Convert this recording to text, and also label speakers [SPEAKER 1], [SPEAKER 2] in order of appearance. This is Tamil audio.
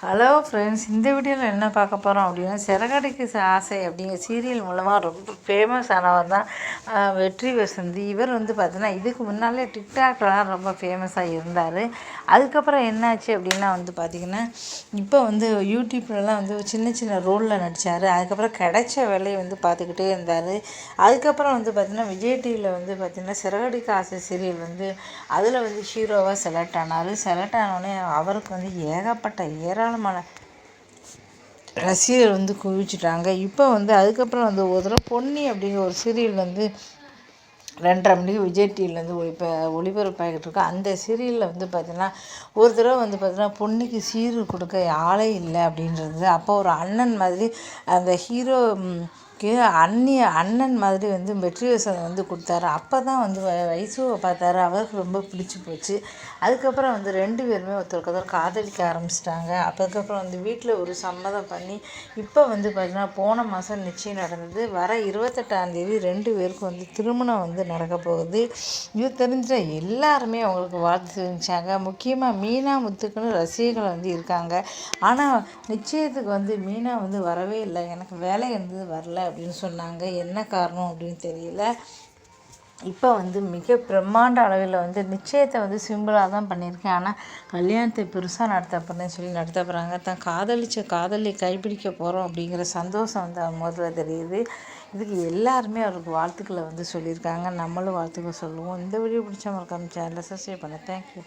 [SPEAKER 1] ஹலோ ஃப்ரெண்ட்ஸ் இந்த வீடியோவில் என்ன பார்க்க போகிறோம் அப்படின்னா சிறகடைக்கு ஆசை அப்படிங்கிற சீரியல் மூலமாக ரொம்ப ஃபேமஸ் ஆனவர் தான் வெற்றி வசந்தி. இவர் வந்து பார்த்தீங்கன்னா இதுக்கு முன்னாலே டிக்டாக்லாம் ரொம்ப ஃபேமஸாக இருந்தார். அதுக்கப்புறம் என்னாச்சு அப்படின்னா வந்து பார்த்திங்கன்னா இப்போ வந்து யூடியூப்லலாம் வந்து சின்ன சின்ன ரோலில் நடித்தார் அதுக்கப்புறம் கிடைச்ச வேலையை வந்து பார்த்துக்கிட்டே இருந்தார். அதுக்கப்புறம் வந்து பார்த்திங்கன்னா விஜய் டிவியில் வந்து பார்த்திங்கன்னா சிறகடிக்கு ஆசை சீரியல் வந்து அதில் வந்து ஹீரோவாக செலக்ட் ஆனார். செலக்ட் ஆனோடனே அவருக்கு வந்து ஏகப்பட்ட ஏற ஏராளமான ரசிகர் வந்து குவிச்சிட்டாங்க. இப்போ வந்து அதுக்கப்புறம் வந்து ஒரு தடவை பொன்னி அப்படிங்கிற ஒரு சீரியல் வந்து ரெண்டரை மணிக்கு விஜய் டிவிலேருந்து ஒளிப்ப ஒளிபரப்பாகிட்டு இருக்கோம் அந்த சீரியலில் வந்து பார்த்திங்கன்னா ஒரு தடவை வந்து பார்த்திங்கன்னா பொண்ணுக்கு சீர் கொடுக்க ஆளே இல்லை அப்படின்றது. அப்போ ஒரு அண்ணன் மாதிரி அந்த ஹீரோ அண்ணிய அண்ணன் மாதிரி வந்து மெட்ரிவேஷன் வந்து கொடுத்தாரு. அப்போ தான் வந்து வைசுவை பார்த்தாரு. அவருக்கு ரொம்ப பிடிச்சி போச்சு. அதுக்கப்புறம் வந்து ரெண்டு பேருமே ஒருத்தருக்கு ஒருத்தர் காதலிக்க ஆரம்பிச்சிட்டாங்க. அதுக்கப்புறம் வந்து வீட்டில் ஒரு சம்மதம் பண்ணி இப்போ வந்து பார்த்திங்கன்னா போன மாதம் நிச்சயம் நடந்தது. வர இருபத்தெட்டாந்தேதி ரெண்டு பேருக்கும் வந்து திருமணம் வந்து நடக்க போகுது. இது தெரிஞ்ச எல்லாருமே அவங்களுக்கு வாழ்த்து தெரிஞ்சாங்க முக்கியமாக மீனா முத்துக்குன்னு ரசிகர்கள் வந்து இருக்காங்க. ஆனால் நிச்சயத்துக்கு வந்து மீனா வந்து வரவே இல்லை. எனக்கு வேலை இருந்தது வரல. அப்படின்னு சொன்னாங்க. என்ன காரணம் அப்படின்னு தெரியல. இப்போ வந்து மிக பிரம்மாண்ட அளவில் வந்து நிச்சயத்தை வந்து சிம்பிளாக தான் பண்ணியிருக்கேன். ஆனால் கல்யாணத்தை பெருசாக நடத்த போகிறேன்னு சொல்லி நடத்த போகிறாங்க தான் காதலிச்ச காதலி கைப்பிடிக்க போகிறோம் அப்படிங்கிற சந்தோஷம் வந்து அவங்க முதல்ல தெரியுது. இதுக்கு எல்லாருமே அவருக்கு வாழ்த்துக்களை வந்து சொல்லியிருக்காங்க. நம்மளும் வாழ்த்துக்கள் சொல்லுவோம். இந்த வீடியோ பிடிச்ச மறக்காம சேனலை சப்ஸ்கிரைப் பண்ண. தேங்க்யூ